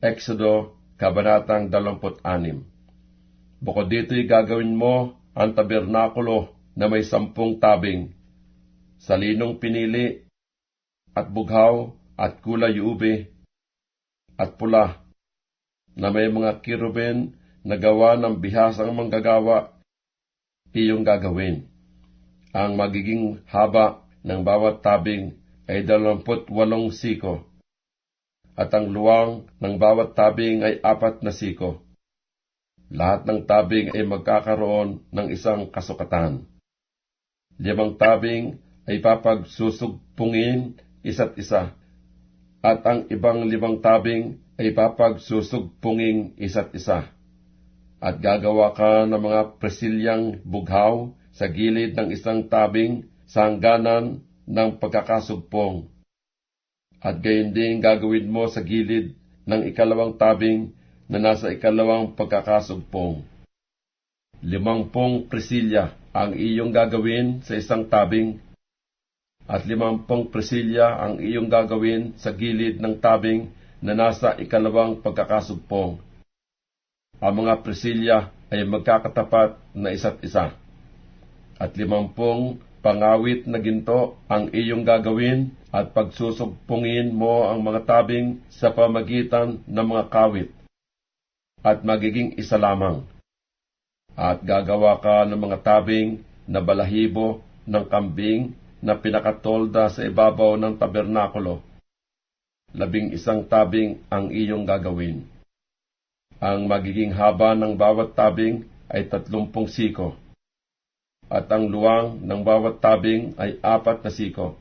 Exodo, Kabanatang 26 Bukod dito'y gagawin mo ang tabernakulo na may sampung tabing, salinong pinili, at bughaw, at kulay ube, at pula, na may mga kiruben na gawa ng bihasang manggagawa, iyong gagawin. Ang magiging haba ng bawat tabing ay dalamput walong siko, at ang luwang ng bawat tabing ay apat na siko. Lahat ng tabing ay magkakaroon ng isang kasukatan. Limang tabing ay papagsusugpungin isa't isa, at ang ibang limang tabing ay papagsusugpunging isa't isa. At gagawa ka ng mga presilyang bughaw sa gilid ng isang tabing sa hangganan ng pagkakasugpong. At gayon din gagawin mo sa gilid ng ikalawang tabing na nasa ikalawang pagkakasugpong. Limampung presilya ang iyong gagawin sa isang tabing, at limampung presilya ang iyong gagawin sa gilid ng tabing na nasa ikalawang pagkakasugpong. Ang mga presilya ay magkakatapat na isa't isa. At limampung pangawit na ginto ang iyong gagawin at pagsusugpungin mo ang mga tabing sa pamagitan ng mga kawit at magiging isa lamang. At gagawa ka ng mga tabing na balahibo ng kambing na pinakatolda sa ibabaw ng tabernakulo. Labing isang tabing ang iyong gagawin. Ang magiging haba ng bawat tabing ay tatlumpong siko, at ang luwang ng bawat tabing ay apat na siko.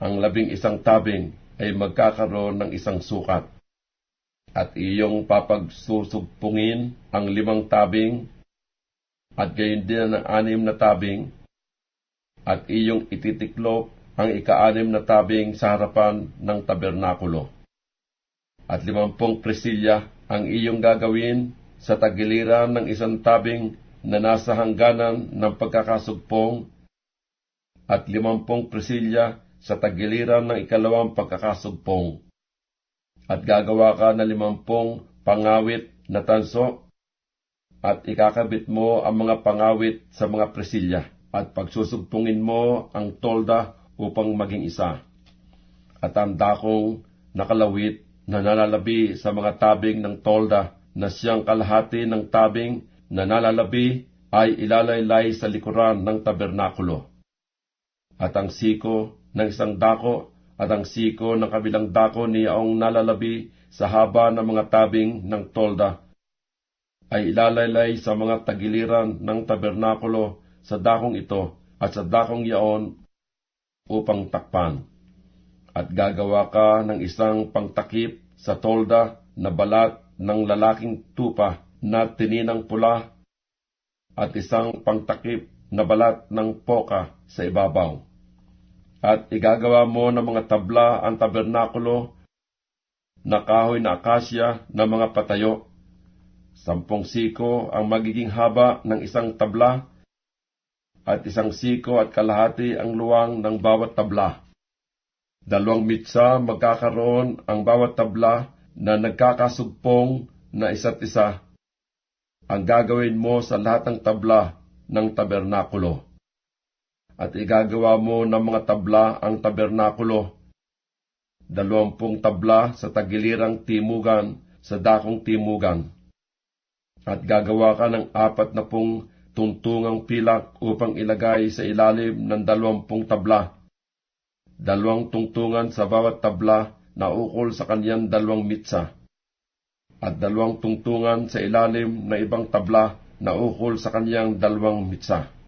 Ang labing isang tabing ay magkakaroon ng isang sukat at iyong papagsusugpungin ang limang tabing at gayon din ang anim na tabing at iyong ititiklop ang ikaanim na tabing sa harapan ng tabernakulo. At limampung presilya ang iyong gagawin sa tagiliran ng isang tabing na nasa hangganan ng pagkakasugpong at limampung presilya sa tagiliran ng ikalawang pagkakasugpong at gagawa ka ng limampung pangawit na tanso, at ikakabit mo ang mga pangawit sa mga presilya, at pagsusugpungin mo ang tolda upang maging isa. At ang dakong nakalawit na nalalabi sa mga tabing ng tolda na siyang kalahati ng tabing na nalalabi ay ilalaylay sa likuran ng tabernakulo. At ang siko ng isang dako at ang siko ng kabilang dako niyaong nalalabi sa haba ng mga tabing ng tolda ay ilalaylay sa mga tagiliran ng tabernakulo sa dakong ito at sa dakong yaon upang takpan. At gagawa ka ng isang pangtakip sa tolda na balat ng lalaking tupa na tininang pula at isang pangtakip na balat ng poka sa ibabaw at igagawa mo ng mga tabla ang tabernakulo na kahoy na akasya na mga patayo. Sampung siko ang magiging haba ng isang tabla at isang siko at kalahati ang luwang ng bawat tabla. Dalawang mitsa magkakaroon ang bawat tabla na nagkakasugpong na isa't isa. Ang gagawin mo sa lahat ng tabla ng tabernakulo at igagawa mo ng mga tabla ang tabernakulo. Dalawampung tabla sa tagilirang timugan sa dakong timugan. At gagawa ka ng apat na pong tuntungang pilak upang ilagay sa ilalim ng dalawampung tabla. Dalawang tungtungan sa bawat tabla na ukol sa kaniyang dalawang mitsa. At dalawang tungtungan sa ilalim na ibang tabla na ukol sa kaniyang dalawang mitsa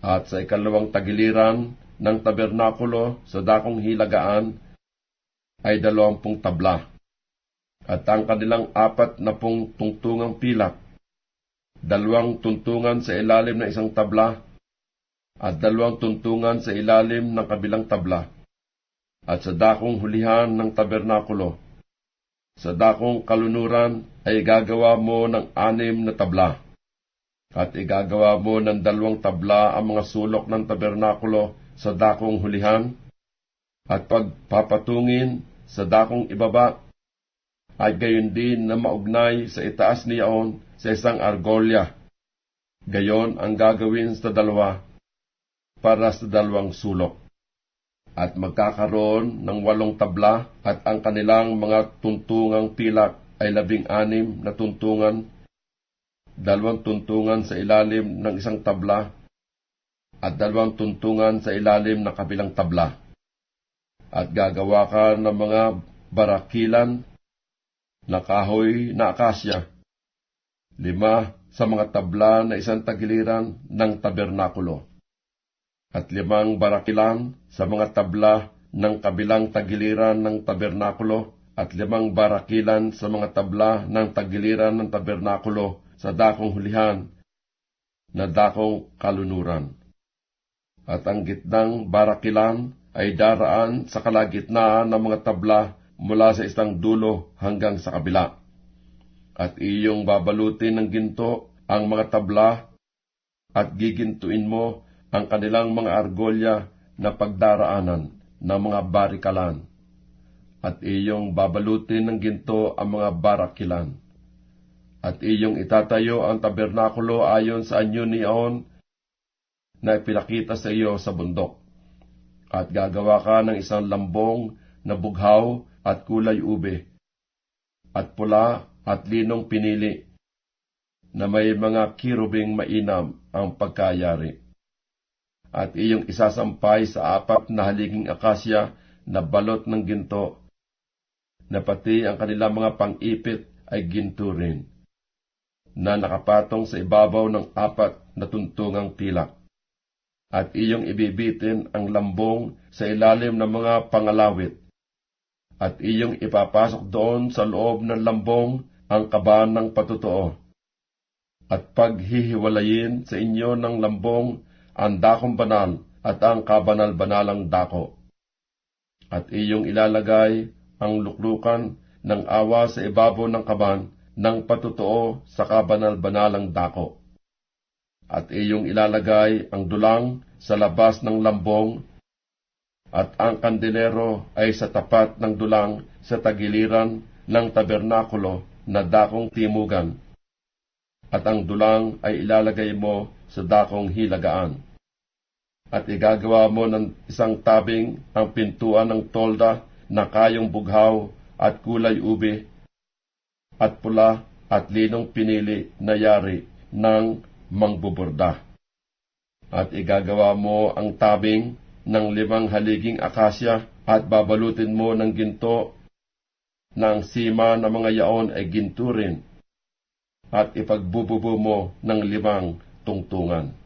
at sa ikalawang tagiliran ng tabernakulo sa dakong hilagaan ay dalawampung tabla. At ang kanilang apat na pong tungtungang pilak, dalawang tuntungan sa ilalim ng isang tabla, at dalawang tuntungan sa ilalim ng kabilang tabla, at sa dakong hulihan ng tabernakulo. Sa dakong kalunuran ay gagawa mo ng anim na tabla at igagawa mo ng dalawang tabla ang mga sulok ng tabernakulo sa dakong hulihan, at pagpapatungin sa dakong ibaba, ay gayon din na maugnay sa itaas niyaon sa isang argolya. Gayon ang gagawin sa dalawa para sa dalawang sulok. At magkakaroon ng walong tabla at ang kanilang mga tuntungang pilak ay labing anim na tuntungan, dalawang tuntungan sa ilalim ng isang tabla at dalawang tuntungan sa ilalim ng kabilang tabla. At gagawa ka ng mga barakilan na kahoy na akasya, lima sa mga tabla na isang tagiliran ng tabernakulo, at limang barakilan sa mga tabla ng kabilang tagiliran ng tabernakulo, at limang barakilan sa mga tabla ng tagiliran ng tabernakulo sa dakong hulihan na dakong kalunuran. At ang gitnang barakilan ay daraan sa kalagitnaan ng mga tabla mula sa isang dulo hanggang sa kabila. At iyong babalutin ng ginto ang mga tabla at gigintuin mo ang kanilang mga argolya na pagdaraanan ng mga barikalan. At iyong babalutin ng ginto ang mga barakilan. At iyong itatayo ang tabernakulo ayon sa anyo ni Aon na ipinakita sa iyo sa bundok. At gagawa ka ng isang lambong na bughaw at kulay ube, at pula at linong pinili, na may mga kirubing mainam ang pagkayari. At iyong isasampay sa apat na haliging akasya na balot ng ginto, na pati ang kanilang mga pang-ipit ay ginto rin, na nakapatong sa ibabaw ng apat na tuntungang pilak. At iyong ibibitin ang lambong sa ilalim ng mga pangalawit, at iyong ipapasok doon sa loob ng lambong ang kaban ng patutuo. At paghihiwalayin sa inyo ng lambong ang dakong banal at ang kabanal-banalang dako. At iyong ilalagay ang luklukan ng awa sa ibabaw ng kaban ng patutuo sa kabanal-banalang dako. At iyong ilalagay ang dulang sa labas ng lambong at ang kandelero ay sa tapat ng dulang sa tagiliran ng tabernakulo na dakong timugan, at ang dulang ay ilalagay mo sa dakong hilagaan. At igagawa mo ng isang tabing ang pintuan ng tolda na kayong bughaw at kulay ube, at pula at linong pinili na yari ng mangbuburda. At igagawa mo ang tabing ng limang haliging akasya at babalutin mo ng ginto na sima ng mga yaon ay ginto rin at ipagbububo mo ng limang tungtungan.